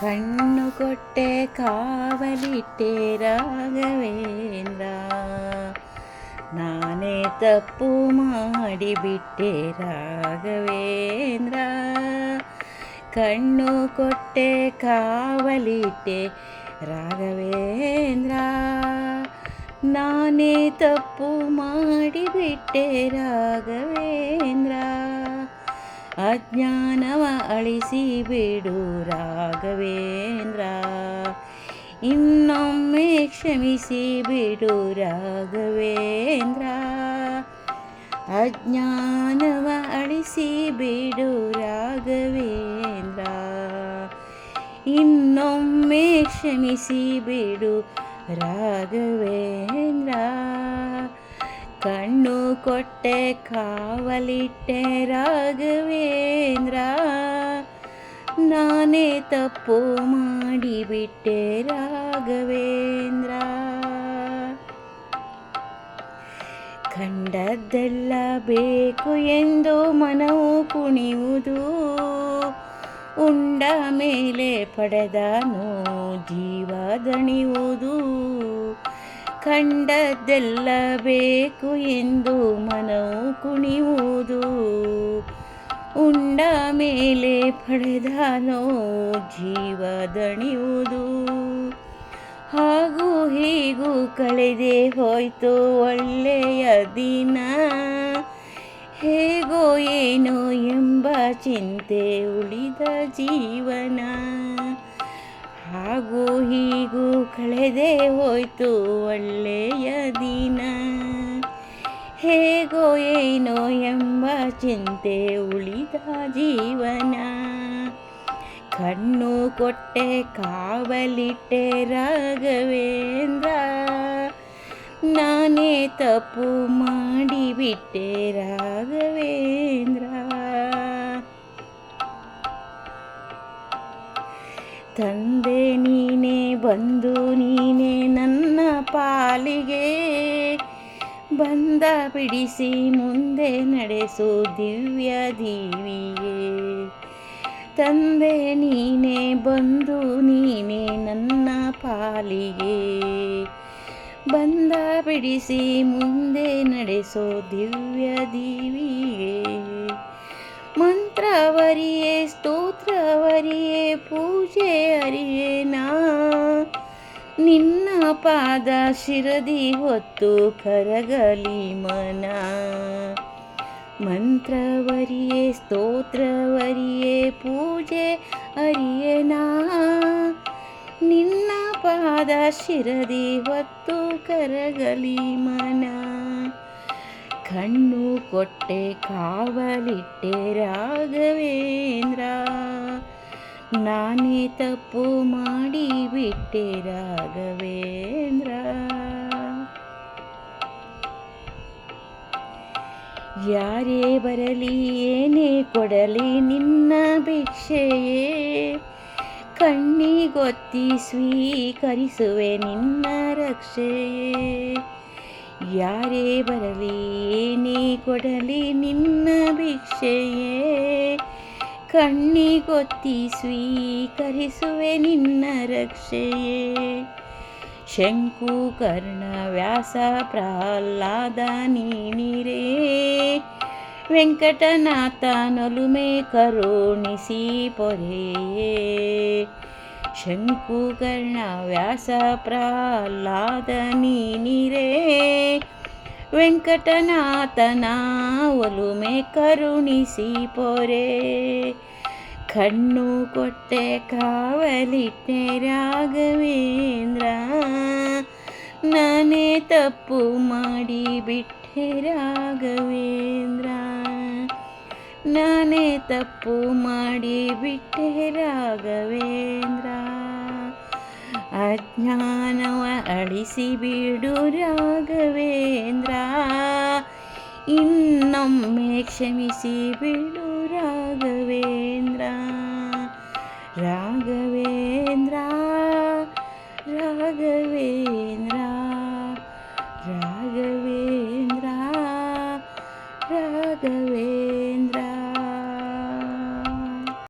ಕಣ್ಣು ಕೊಟ್ಟೆ ಕಾವಲಿಟ್ಟೆ ರಾಘವೇಂದ್ರ ನಾನೇ ತಪ್ಪು ಮಾಡಿಬಿಟ್ಟೆ ರಾಘವೇಂದ್ರ ಕಣ್ಣು ಕೊಟ್ಟೆ ಕಾವಲಿಟ್ಟೆ ರಾಘವೇಂದ್ರ ನಾನೇ ತಪ್ಪು ಮಾಡಿಬಿಟ್ಟೆ ರಾಘವೇಂದ್ರ ಅಜ್ಞಾನವ ಅಳಿಸಿ ಬಿಡು ರಾಘವೇಂದ್ರ. ಇನ್ನೊಮ್ಮೆ ಕ್ಷಮಿಸಿ ಬಿಡು ರಾಘವೇಂದ್ರ. ಅಜ್ಞಾನವ ಅಳಿಸಿ ಬಿಡು ರಾಘವೇಂದ್ರ. ಇನ್ನೊಮ್ಮೆ ಕ್ಷಮಿಸಿ ಬಿಡು ರಾಘವೇಂದ್ರ. ಕಣ್ಣು ಕೊಟ್ಟೆ, ಕಾವಲಿಟ್ಟೆ ರಾಘವೇಂದ್ರ. ನಾನೇ ತಪ್ಪು ಮಾಡಿಬಿಟ್ಟೆ ರಾಘವೇಂದ್ರ. ಕಂಡದ್ದೆಲ್ಲ ಬೇಕು ಎಂದು ಮನವು ಕುಣಿಯುವುದು. ಉಂಡ ಮೇಲೆ ಪಡೆದನು ಜೀವ ದಣಿಯುವುದು. ಕಂಡದ್ದೆಲ್ಲ ಬೇಕು ಎಂದು ಮನವು ಕುಣಿಯುವುದು. ಉಂಡ ಮೇಲೆ ಪಡೆದಾನೋ ಜೀವ ದಣಿಯುವುದು. ಹಾಗೂ ಹೀಗೂ ಕಳೆದೆ ಹೋಯ್ತು ಒಳ್ಳೆಯ ದಿನ. ಹೇಗೋ ಏನೋ ಎಂಬ ಚಿಂತೆ ಉಳಿದ ಜೀವನ. ಹಾಗೂ ಹೀಗೂ ಕಳೆದೆ ಹೋಯ್ತು ಒಳ್ಳೆಯ ದಿನ. ಹೇಗೋ ಏನೋ ಎಂಬ ಚಿಂತೆ ಉಳಿದ ಜೀವನ. ಕಣ್ಣು ಕೊಟ್ಟೆ, ಕಾವಲಿಟ್ಟೆ ರಾಘವೇಂದ್ರ. ನಾನೇ ತಪ್ಪು ಮಾಡಿಬಿಟ್ಟೆ ರಾಘವೇಂದ್ರ ಪಾಲಿಗೆ ಬಂದ ಬಿಡಿಸಿ ಮುಂದೆ ನಡೆಸು ದಿವ್ಯ ದೀವಿಗೆ ತಂದೆ ನೀನೇ, ಬಂದು ನೀನೇ ನನ್ನ ಪಾಲಿಗೆ. ಬಂದ ಬಿಡಿಸಿ ಮುಂದೆ ನಡೆಸೋ ದಿವ್ಯ ದೀವಿಗೆ ಮಂತ್ರವರಿಯೇ, ಸ್ತೋತ್ರವರಿಯೇ ಪೂಜೆ ಅರಿಯೇ ನಾ. ನಿನ್ನ ಪಾದ ಶಿರದಿ ಹೊತ್ತು ಕರಗಲಿ ಮನ. ಮಂತ್ರವರಿಯೇ, ಸ್ತೋತ್ರವರಿಯೇ, ಪೂಜೆ ಅರಿಯನಾ. ನಿನ್ನ ಪಾದ ಶಿರದಿ ಹೊತ್ತು ಕರಗಲಿ ಮನ. ಕಣ್ಣು ಕೊಟ್ಟೆ, ಕಾವಲಿಟ್ಟೆ ರಾಘವೇಂದ್ರ. ನಾನೇ ತಪ್ಪು ಮಾಡಿ ಬಿಟ್ಟೆ ರಾಘವೇಂದ್ರ. ಯಾರೇ ಬರಲಿ, ಏನೇ ಕೊಡಲಿ ನಿನ್ನ ಭಿಕ್ಷೆಯೇ. ಕಣ್ಣಿಗೊತ್ತಿ ಸ್ವೀಕರಿಸುವೆ ನಿನ್ನ ರಕ್ಷೆಯೇ. ಯಾರೇ ಬರಲಿ, ಏನೇ ಕೊಡಲಿ ನಿನ್ನ ಭಿಕ್ಷೆಯೇ. ಕಣ್ಣಿಗೊತ್ತಿ ಸ್ವೀಕರಿಸುವೆ ನಿನ್ನ ರಕ್ಷೆಯೇ. ಶಂಕು ಕರ್ಣ ವ್ಯಾಸ ಪ್ರಹ್ಲಾದ ನೀನಿರೇ. ವೆಂಕಟನಾಥ ನೊಲುಮೆ ಕರುಣಿಸಿ ಪೊರೆಯೇ. ಶಂಕುಕರ್ಣ ವ್ಯಾಸ ಪ್ರಹ್ಲಾದ ನೀನಿರೇ. ವೆಂಕಟನಾಥನ ಒಲುಮೆ ಕರುಣಿಸಿ ಪೊರೆ. ಕಣ್ಣು ಕೊಟ್ಟೆ ಕಾವಲಿಟ್ಟೆ ರಾಘವೇಂದ್ರ. ನಾನೇ ತಪ್ಪು ಮಾಡಿ ಬಿಟ್ಟೆ ರಾಘವೇಂದ್ರ. ನಾನೇ ತಪ್ಪು ಮಾಡಿ ಬಿಟ್ಟೆ ರಾಘವೇಂದ್ರ. ಅಜ್ಞಾನವ ಅಳಿಸಿಬಿಡು ರಾಘವೇಂದ್ರ ಇನ್ನೊಮ್ಮೆ ಕ್ಷಮಿಸಿ ಬಿಡು ರಾಘವೇಂದ್ರ ರಾಘವೇಂದ್ರ ರಾಘವೇ